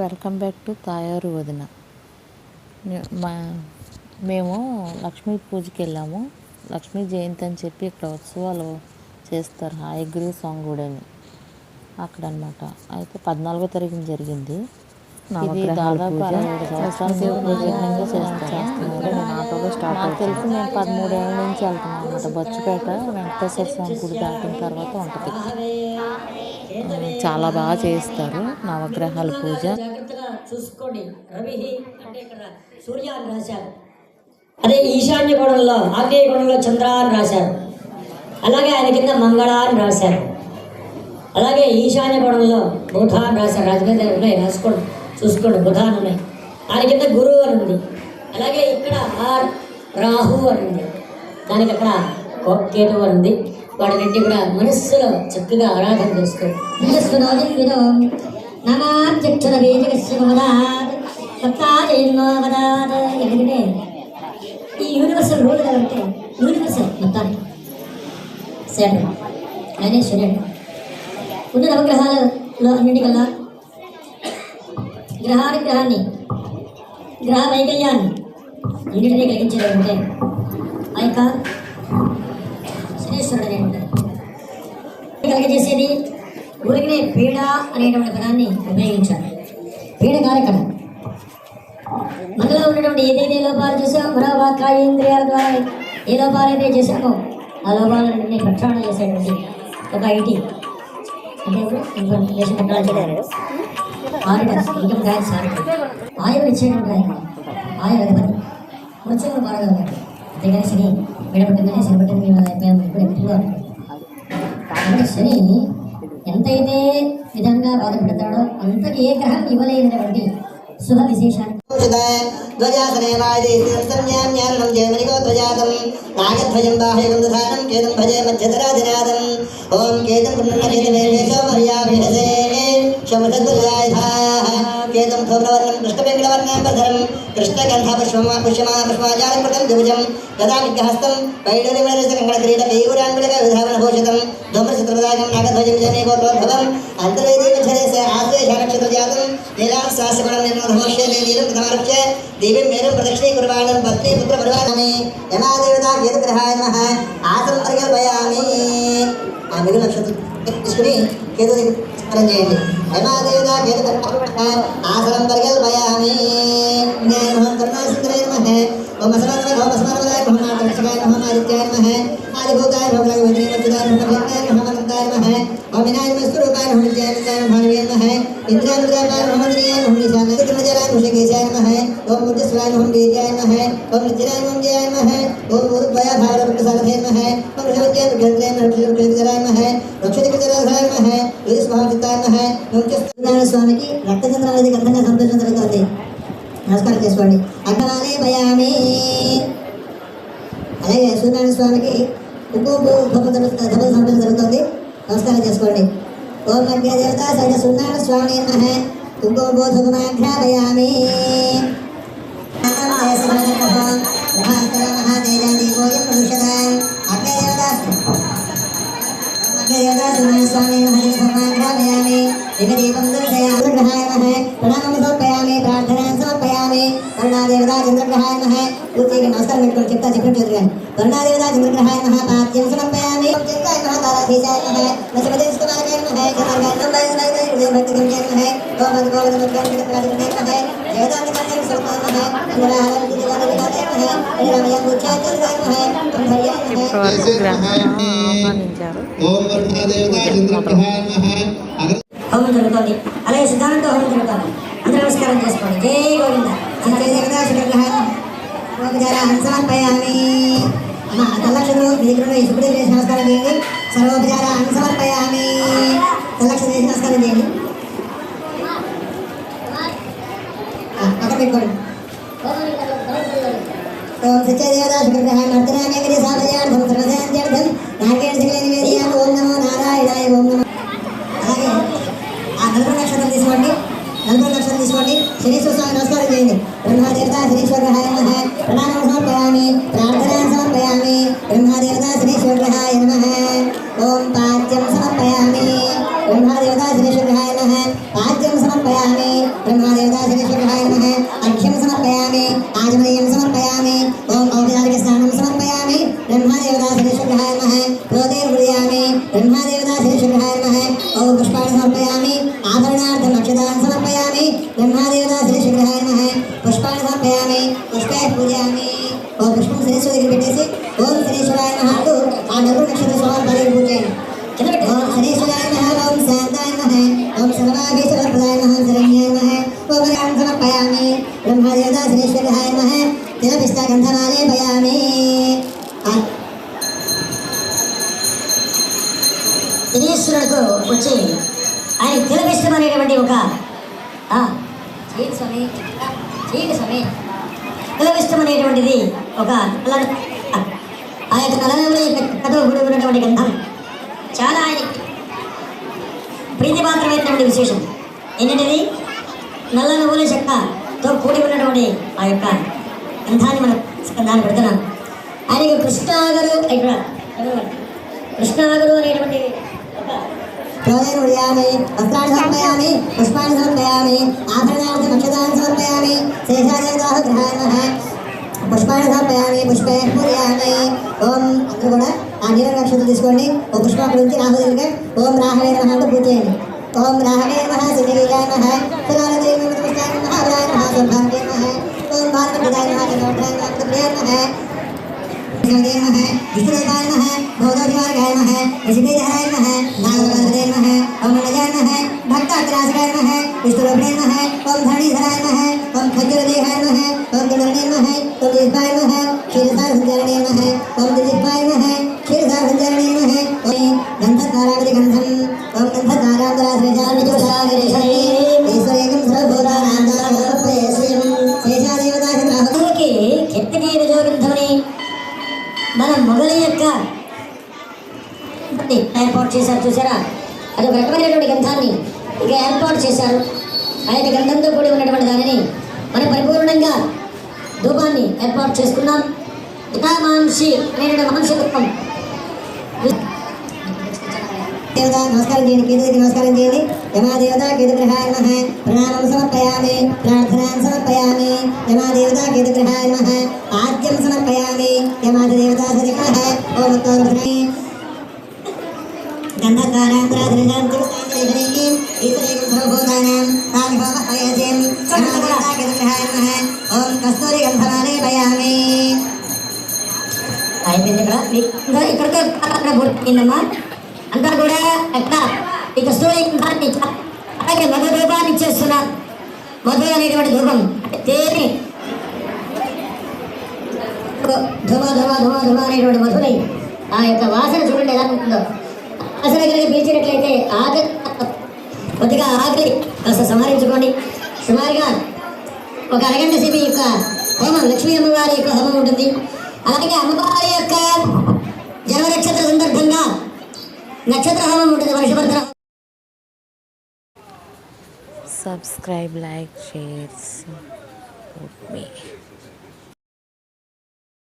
Welcome back to తాయారు వదిన. మా మేము లక్ష్మీ పూజకి వెళ్ళాము. లక్ష్మీ జయంతి అని చెప్పి ఇక్కడ ఉత్సవాలు చేస్తారు. హాయగిరి సాంగుడని. అక్కడ అనమాట అయితే పద్నాలుగో తారీఖున జరిగింది. ఇది దాదాపు నాకు తెలిసి నేను పదమూడేళ్ళ నుంచి వెళ్తున్నాను అనమాట బొచ్చుపేట వెంకటేశ్వర స్వామి గుడి దాటిన తర్వాత ఉంటుంది. చాలా బాగా చేస్తారు. నవగ్రహాల పూజ. చూసుకోండి. రవి అంటే ఇక్కడ సూర్య అని రాశారు. అదే ఈశాన్య కోణంలో ఆగ్నేయ కోణంలో చంద్ర అని రాశారు. అలాగే ఆయన కింద మంగళ అని రాశారు. అలాగే ఈశాన్య కోణంలో బుధ అని రాశారు. రాజకీయ ఉన్నాయి రాసుకోండి. చూసుకోండి బుధ అని ఉన్నాయి. ఆయన కింద గురువు అని ఉంది. అలాగే ఇక్కడ ఆర్ రాహు అని ఉంది. దానికి అక్కడ కో- కేతు అని ఉంది. వాటిని కూడా మనస్సులో చక్కగా ఆరాధన చేసుకోండి. ఎందుకంటే ఈ యూనివర్సల్ రూల్ కాబట్టి యూనివర్సల్ మొత్తానికి. సేటర్ ఆయనే సూర్యుడు ఉన్న నవగ్రహాలలో అన్నింటికల్లా గ్రహాన్ని గ్రహాన్ని గ్రహ వైకల్యాన్ని అన్నింటినీ కలిగించేది అంటే ఆ యొక్క శనీశ్వరుడు అనే కలిగజేసేది ఊరికనే పీడ అనేటువంటి పదాన్ని ఉపయోగించాలి. పీడ కార్యక్రమం మనలో ఉన్నటువంటి ఏదైతే లోపాలు చేసామో మనోవాక్కాయేంద్రియాల ద్వారా ఏ లోపాలైతే చేశామో ఆ లోపాలన్నింటినీ ప్రక్షాళన చేసేటువంటి ఒక ఐటీ. అంటే information technology auditors income tax auditor ఆయన ఇచ్చేటువంటి ఆయన ఆయన అధిపతి బాగా అంతేగాని శని విడబట్టిందని శని పట్టింది మేము అయిపోయాము ఇప్పుడు ఎదుటిలో కాబట్టి శని ఎంతైతే విధంగా బాధపెడతాడో అంత ఏ గ్రహం ఇవ్వలేనటువంటి శుభ విశేషాన్ని ధ్వజాసనే వాయుదేశం ధ్వజాతం నాగధ్వజం బాహ్యకం దధానం కేతం భజే ఓం కేతం शमदन्तशायधाः केतं धूम्रवर्णं कृष्णवेङ्गलवर्णं बधरं कृष्णगन्धपुष्पमा पुष्यमा पुष्पाजालकृतं द्विभुजं गदानिग्रहस्तं पैडरिमरसङ्गणक्रीडकैरान्विधविधावनभूषितं धूम्रचित्रदायकं नागध्वजं जनेगोत्रोद्भवम् अन्तर्वेदीमच्छदेश आश्वेशानक्षत्रजातं नीलां सास्यपणं निर्मधमस्य नीलं प्रथमारभ्य देवीं मेरं प्रदक्षिणीकुर्वाणं पत्नी पुत्रपरिवारामि यमादेवता केतुग्रहाय नमः आसं प्रकल्पयामि आ मिगु नक्षत्र इसमें केतु యమాదేవతా కేతుగ్రహాయ నమః ఆసనం పరికల్పయామి ఆ మిగులు నక్షత్రం తీసుకుని కేతు స్మరణ చేయండి యమాదేవతా కేతు ఆసనం పరికల్పయామి జ్ఞాన నమః కరుణాసుందరాయ నమః ఓం అసమర్వ ఓం అసమర్వదాయ నమః నాటకృష్ణాయ నమః ఆదిత్యాయ నమః ఆదిభూతాయ నమః భగవతే మచ్చుదాయ నమః భక్తాయ నమః అనంతాయ నమః ఓం వినాయ నమః స్వరూపాయ నమః నిత్యాయ నిత్యాయ నమః భానవే నమః ఇంద్రాయ ఇంద్రాయ నమః నిత్యాయ నమః నిశానాయ త్రిమజరాయ నమః శకేశాయ నమః ఓం ముజ్జస్వాయ నమః వీర్యాయ నమః ఓం నిత్యరాయ నమః జయాయ నమః ఓం ఊర్ధ్వయ భార ప్రసాదతే నమః ఓం ఋషభత్యాయ ఋషభత్యాయ ఋషభత్యాయ నమః రక్షతికచరాయ నమః ఋషభావచితాయ నమః ఓం సత్యనారాయణ స్వామికి రక్తచంద్రం అనేది గంధంగా సంతోషం జరుగుతుంది నమస్కారం చేసుకోండి అగ్నాలే భయామి అలాగే సూర్యనారాయణ స్వామికి ఉప్పు ఉప్పు ధప సంతోషం జరుగుతుంది నమస్కారం చేసుకోండి ఓం అగ్ని దేవత సైన సూర్యనారాయణ స్వామి నమః కుంకుమబోధుమాఘ్రాపయామి స్వామి సమర్పయామి దిగదీపం దర్శయామి గ్రహాయ నమః ప్రణామం సమర్పయామి పూర్తిగా నమస్కారం పెట్టుకొని చెప్తా చెప్పినట్టు చదివాను కరుణాదేవతా చంద్రగ్రహాయ మహాపాత్యం సమర్పయామి. చెప్తాయ నమః తారాధీశాయ నమః నచమదేశకుమారాయ నమః చంద్రగాయ నమః హృదయ భక్తి గుంజాయ నమః గోపద గోవింద. ముద్రాయ నమః జగదాంత కళ్యాణ సమర్పయామి నమః ఇంద్రాహార విద్యాయ నమః నిరమయ ముఖ్యాయ నమః అంధర్యాయ నమః ఇప్పటివరకు ఓం వర్ణాదేవతా చంద్రగ్రహాయ నమః హోమం జరుగుతోంది అలాగే సిద్ధాంత హోమం జరుగుతోంది అందరూ నమస్కారం చేసుకోండి జై గోవింద చిత్రదేవతా శుక్రగ్రహ సర్వోపచారాన్ని సమర్పయామి అమ్మ తల్లక్షలు మీ దగ్గర చేసి నమస్కారం చేయండి. సర్వోపచారాన్ని సమర్పయామి తల్లక్షలు చేసి నమస్కారం చేయండి. పక్కన పెట్టుకోండి. ఓం సత్యదేవతా శుక్రగ్రహ నర్తనామే గిరి సాధయార్థం సర్వసాధ్యార్థం నాకేణ సకల నివేదయామి ఓం నమో నారాయణాయ ఓం నమో. అలాగే ఆ నలుగురు నక్షత్రం తీసుకోండి. నలుగురు నక్షత్రం తీసుకోండి. శనీశ్వర స్వామి నమస్కారం ब्रह्मन् समर्पयामि ॐ औपचारिक स्नानं समर्पयामि ब्रह्मदेवतासुरेश्वराय नमः क्रोधेर्गुर्यामि ब्रह्मदेवतासुरेश्वराय नमः ॐ पुष्पाणि समर्पयामि आभरणार्थम् अक्षतान् समर्पयामि ब्रह्मदेवतासुरेश्वराय नमः पुष्पाणि समर्पयामि पुष्पैः पूजयामि ॐ पुष्पं सरेश्वरी पेटेसि ॐ सरेश्वराय नमः अन्तु आ डबु नक्षत्र स्वाहापदे पूजयामि ॐ सरेश्वराय नमः ॐ शान्ताय नमः ॐ सर्वाभीष्टवरप्रदाय नमः शरण्याय नमः ॐ समर्पयामि ब्रह्मदेवतासुरेश्वराय नमः సమర్పయామి బ్రహ్మదేవతా శనేశ్వరాయ వచ్చి ఆయన తిలపిష్టం అనేటువంటి ఒక ఆ, చేయండి స్వామి చేయండి స్వామి అనేటువంటిది ఒక ఆ యొక్క నల్లనల్లి కథ గుడి ఉన్నటువంటి గ్రంథం చాలా ఆయన ప్రీతిపాత్రమైనటువంటి విశేషం. ఏంటంటే నల్ల నువ్వుల చెక్కతో కూడి ఉన్నటువంటి ఆ యొక్క గ్రంథాన్ని మనం దాన్ని పెడుతున్నాం ఆయనకి కృష్ణాగరు కృష్ణాగరు అనేటువంటి ఒక క్రోధేన వస్త్రాన్ని సమర్పయామి పుష్పాన్ని సమర్పయామి ఆభరణార్థం అక్షతాన్ని సమర్పయామి శేషాదేవతాహ గ్రహాయ పుష్పాన్ని సమర్పయామి పుష్పే పూజయామి. ఓం అందరూ కూడా ఆ నీల నక్షత్రం తీసుకోండి. ఓ పుష్పం అక్కడ నుంచి రాహుదేవిగా ఓం రాహవే నమః అంటూ పూర్తి చేయండి. ఓం రాహవే నమః సిద్ధిగిరాయ నమః సురాలదే నమః నమస్కారం నమః बार का डिज़ाइन यहाँ के नोट रहे हैं प्लेयर में है नदेव में है तीसरे बार में है भोदर बार गए में है इसमें जहराई में है नागवल देव में है और नज़र में है भक्ता क्रास गए में है इस्तरोबड़े में है और धरणी धराई में है और खजर देहार में है और गलरणी में है और देशपाल में है क्षीरसार सुंदरणी में है और दिलीपाल में है क्षीरसार सुंदरणी में है और गंधत तारा के गंधम और गंधत तारा तरास विचार जो सारे చూసారా? అది ఒక రకమైనటువంటి గ్రంథాన్ని ఇక ఏర్పాటు చేశారు. ఆ యొక్క గ్రంథంతో కూడి ఉన్నటువంటి దానిని మనం పరిపూర్ణంగా ధూపాన్ని ఏర్పాటు చేసుకున్నాం. ఇటామాంసి అనేటువంటి మహంస దేవత నమస్కారం చేయండి. కేతుకి నమస్కారం చేయండి. యమాదేవత కేతుగ్రహాయ నమః. ప్రణామం సమర్పయామి. ప్రార్థనాం సమర్పయామి. యమాదేవత కేతుగ్రహాయ నమః. ఆద్యం సమర్పయామి. యమాదేవత సరిగ్రహ ఓం ఉత్తోర్భ్రే గంధకారాంధ్రాధృజాం తిరుస్తాంజలిహరీం ఈశ్వరేకం సర్వభూతానాం తామిహోమహయసేం యమాదేవత కేతుగ్రహాయ నమః ఓం కస్తూరి గంధమాలే పయామి అయిపోయింది ఇక్కడ ఇంకా ఇక్కడితో అక్కడ పూర్తయిందమ్మా అంతా కూడా అక్కడ ఈ కస్తూరి గ్రంథాన్ని అలాగే మధు రూపాన్ని ఇచ్చేస్తున్నాం మధు అనేటువంటి ధూపం ధుమ ధుమ ధుమ ధుమ అనేటువంటి ఆ యొక్క వాసన చూడండి ఎలా ఉంటుందో. అసలు కనుక పిలిచినట్లయితే ఆకలి కొద్దిగా ఆకలి కాస్త సంహరించుకోండి. సుమారుగా ఒక అరగంట సేపు యొక్క హోమం లక్ష్మీ అమ్మవారి యొక్క హోమం ఉంటుంది. అలాగే అమ్మవారి యొక్క జన్మ నక్షత్ర సందర్భంగా నక్షత్ర హోమం ఉంటుంది. వర్షభద్ర సబ్స్క్రైబ్ లైక్ షేర్స్ me.